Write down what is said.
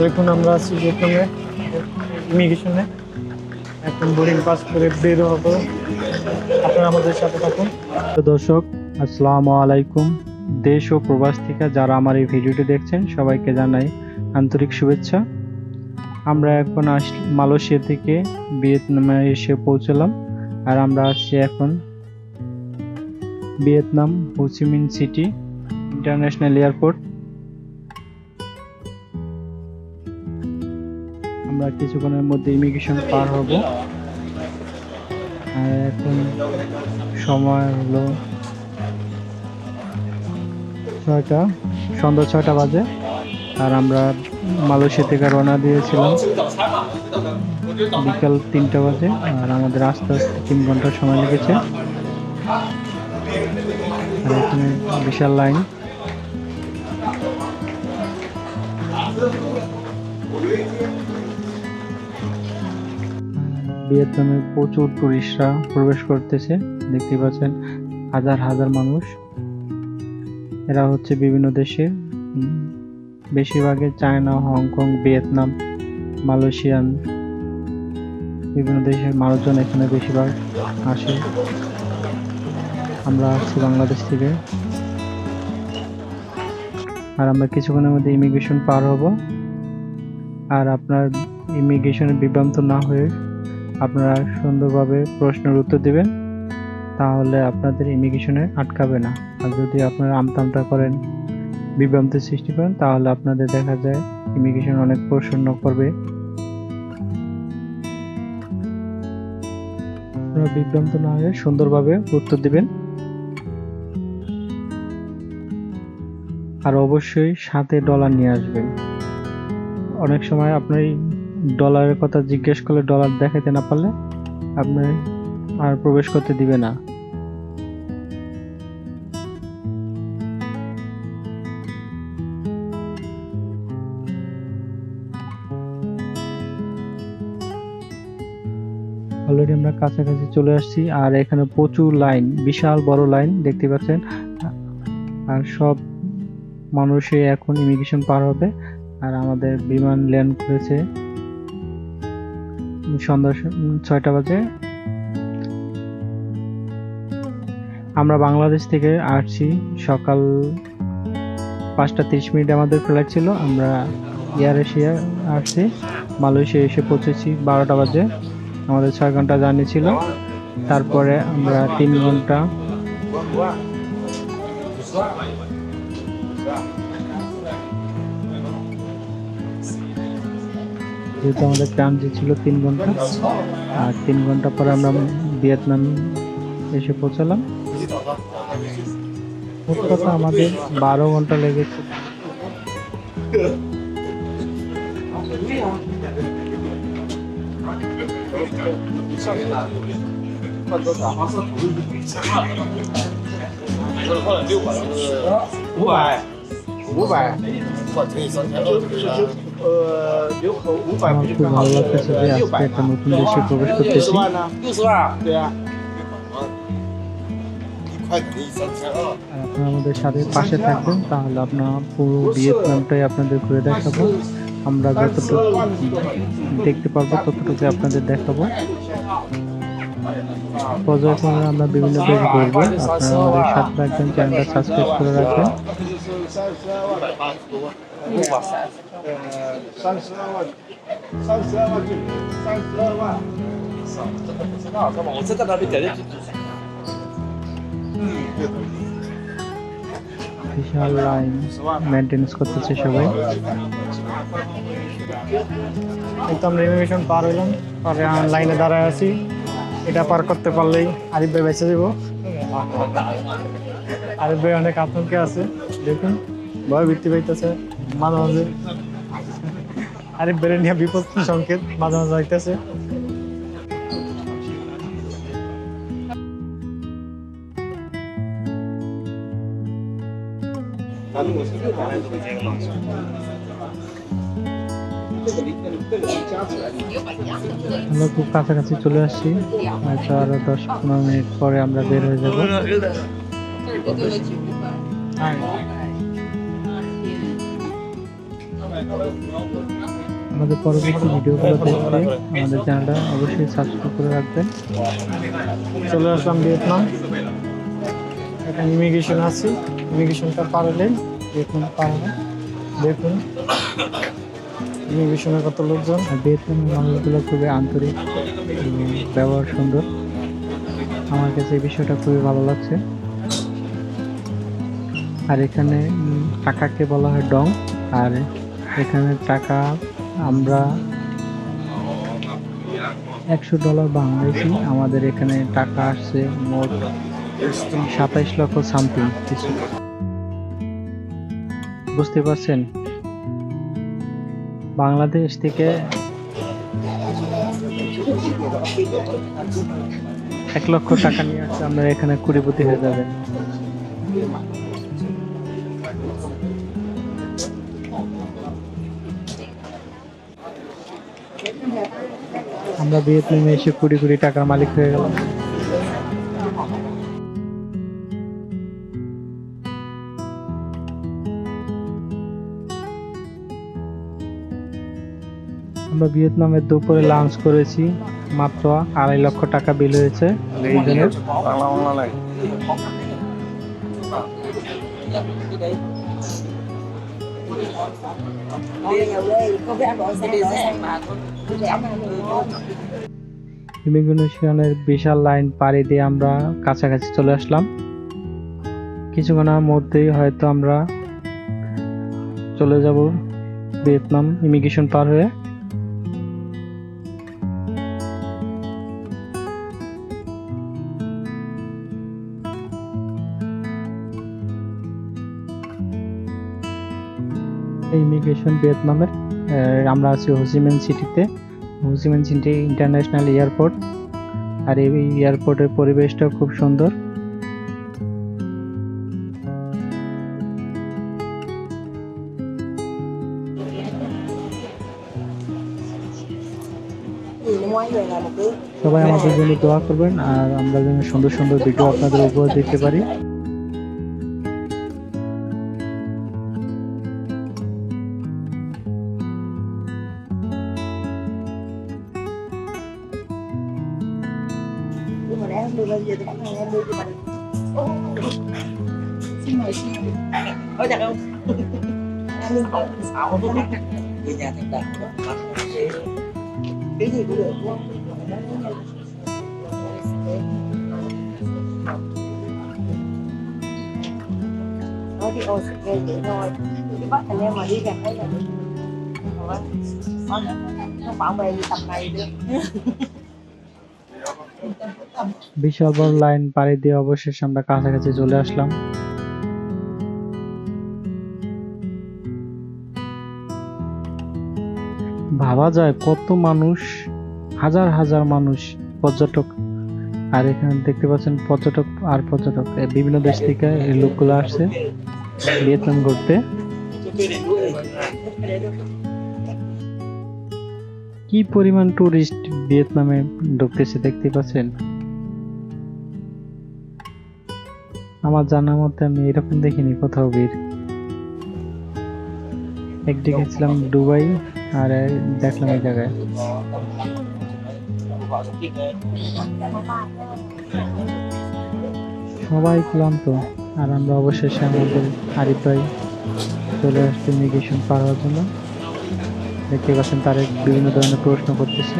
দেখুন আমরা আছি যেখানে ইমিগ্রেশনে। এখন বোর্ডিং পাস করে বের হব। আপনারা আমাদের সাথে থাকুন। দর্শক, আসসালামু আলাইকুম। দেশ ও প্রবাস থেকে যারা আমার এই ভিডিওটি দেখছেন, সবাইকে জানাই আন্তরিক শুভেচ্ছা। আমরা এখন আস, মালয়েশিয়া থেকে ভিয়েতনামে এসে পৌঁছলাম। আর আমরা আছি এখন Vietnam Ho Chi Minh City International Airport. আমরা কিছুক্ষণের মধ্যে ইমিগ্রেশন পার হব। আর এখন সময় হলো ছয়টা, সন্ধ্যা ছয়টা বাজে। আর আমরা মালয়েশিয়া থেকে রওনা দিয়েছিলাম। বিকাল তিনটা বাজে, আর আমাদের আস্তে আস্তে তিন ঘণ্টা সময় লেগেছে। আর এখানে বিশাল লাইন। ভিয়েতনামে প্রচুর টুরিস্টরা প্রবেশ করতেছে। দেখতে পাচ্ছেন হাজার হাজার মানুষ। এরা হচ্ছে বিভিন্ন দেশের উম, বেশিরভাগই চায়না হংকং ভিয়েতনাম মালয়েশিয়ান বিভিন্ন দেশের মানুষজন এখানে বেশিরভাগ আসে। আমরা আসছি বাংলাদেশ থেকে। আর আমরা কিছুক্ষণের মধ্যে ইমিগ্রেশন পার হব। আর আপনার ইমিগ্রেশনে বিভ্রান্ত না হয়ে আপনারা সুন্দরভাবে প্রশ্নের উত্তর দিবেন, তাহলে আপনাদের ইমিগ্রেশনে আটকাবে না। আর যদি আপনারা আমতামটা করেন, বিভ্রান্তির সৃষ্টি করেন, তাহলে আপনাদের দেখা যায় ইমিগ্রেশন অনেক প্রসন্ন করবে। আপনারা বিভ্রান্ত না হয়ে সুন্দরভাবে উত্তর দিবেন। আর অবশ্যই সাথে ডলার নিয়ে আসবেন। অনেক সময় আপনার ডলারের কথা জিজ্ঞেস করলে ডলার দেখাতে না পারলে আপনি আর প্রবেশ করতে দিবে না। অলরেডি আমরা কাছাকাছি চলে আসছি আর এখানে প্রচুর লাইন, বিশাল বড় লাইন দেখতে পাচ্ছেন। আর সব মানুষই এখন ইমিগ্রেশন পার হবে। আর আমাদের বিমান ল্যান্ড করেছে। সন্ধ্যা ছয়টা বাজে। আমরা বাংলাদেশ থেকে আসছি সকাল পাঁচটা তিরিশ মিনিট আমাদের ফ্লাইট ছিল। আমরা এয়ার এশিয়া আসছি। মালয়েশিয়া এসে পৌঁছেছি বারোটা বাজে। আমাদের ছয় ঘণ্টা জার্নি ছিল। তারপরে আমরা তিন ঘণ্টা যেহেতু আমাদের ট্রানজিট ছিল তিন ঘন্টা আর তিন ঘন্টা পরে আমরা ভিয়েতনাম এসে পৌঁছালাম মোট কথা আমাদের বারো ঘন্টা লেগেছে呃，六口五百 আমার 不就 খুব আমার একটা নতুন প্রবেশ করতেছি আমাদের সাথে পাশে থাকবেন তাহলে আপনার পুরো ভিয়েতনামটাই আপনাদের ঘুরে দেখাবো আমরা যতটুকু দেখতে পারব ততটুকু আপনাদের দেখাবো পর্যায়ক্রমে আমরা বিভিন্ন দেশ ঘুরবো আপনারা আমাদের সাথে থাকবেন চ্যানেলটা সাবস্ক্রাইব করে রাখবেন 哇塞，呃，三十二万，三十二万就三十二万。这个不知道，干嘛？我这个那边点进去。 বিশাল লাইন মেনটেন্স করতেছে সবাই এই তো আমরা ইমিগ্রেশন পার হইলাম পরে লাইনে দাঁড়ায় আছি এটা পার করতে পারলেই আরিফ ভাই বেঁচে যাব আরিফ ভাই অনেক আতঙ্কে আছে দেখুন, ভয় বৃত্তি পাইতেছে, মাঝে মাঝে। আরিফ ভাই নিয়ে বিপদ সংকেত মাঝে মাঝে হইতেছে। আমরা খুব কাছাকাছি চলে আসছি। হয়তো আরও দশ পনেরো মিনিট পরে আমরা বের হয়ে যাব। আমাদের পরবর্তী ভিডিওগুলো দেখতে, আমাদের চ্যানেলটা অবশ্যই সাবস্ক্রাইব করে রাখবেন। চলে আসলাম ভিয়েতনাম। এখন ইমিগ্রেশন আছে। ইমিগ্রেশনটা পার হলে দেখুন পার দেখুন ইমিগ্রেশনের কত লোকজন। আর ভিয়েতনামের মানুষগুলো খুবই আন্তরিক ব্যবহার সুন্দর। আমার কাছে এই বিষয়টা খুবই ভালো লাগছে। আর এখানে টাকাকে বলা হয় ডং, আর এখানে টাকা আমরা একশো ডলার বাংলাদেশি, আমাদের এখানে টাকা আসছে মোট সাতাইশ লক্ষ সামথিং, কিছু। বুঝতে পারছেন? বাংলাদেশ থেকে এক লক্ষ টাকা নিয়ে আসলে আপনারা এখানে কুড়িপতি হয়ে যাবেন আমরা ভিয়েতনামে এসে কুড়ি কোটি টাকার মালিক হয়ে গেলাম। আমরা ভিয়েতনামে দুপুরে লাঞ্চ করেছি, মাত্র আড়াই লক্ষ টাকা বিল হয়েছে। বাংলা বাংলা বিশাল লাইন পাড়ি দিয়ে আমরা কাছাকাছি চলে আসলাম। কিছুক্ষণের মধ্যেই হয়তো আমরা চলে যাব ভিয়েতনাম ইমিগ্রেশন পার হয়ে। ইমিগ্রেশন ভিয়েতনামের আমরা আছি হোসিমেন সিটিতে Ho Chi Minh City International Airport আর এই এয়ারপোর্টের পরিবেশটা খুব সুন্দর। সবাই আমাদের জন্য দোয়া করবেন, আর আমরা যেন সুন্দর সুন্দর ভিডিও আপনাদের উপহার দিতে পারি। Xin mời xin mời ôi chặt không lưng liên sáu người nhà thành đạt cái gì cũng được đúng không nói thì ôi nghe vậy thôi. Chứ bắt thằng em mà đi gặp thấy là nó bảo vệ gì tầm này được বিশাল বড় line পাড়ি দিয়ে অবশেষে আমরা কাছাকাছি চলে আসলাম। ভাবা যায় কত মানুষ, হাজার হাজার মানুষ পর্যটক, আর এখানে দেখতে পাচ্ছেন পর্যটক আর পর্যটক। বিভিন্ন দেশ থেকে এই লোকগুলো আসছে ভিয়েতনাম ঘুরতে। কি পরিমাণ টুরিস্ট ভিয়েতনামে ঢুকতেছে দেখতে পাচ্ছেন? আমার জানা মতে আমি এরকম দেখিনি কোথাও ভিড়। একদিকে ছিলাম দুবাই, আর দেখলাম এই জায়গায়। সবাই ক্লান্ত, আর আমরা অবশেষে আমাদের আরিফ ভাই চলে আসছে ইমিগ্রেশন পার হওয়ার জন্য। দেখতে পাচ্ছেন তার বিভিন্ন ধরনের প্রশ্ন করতেছে।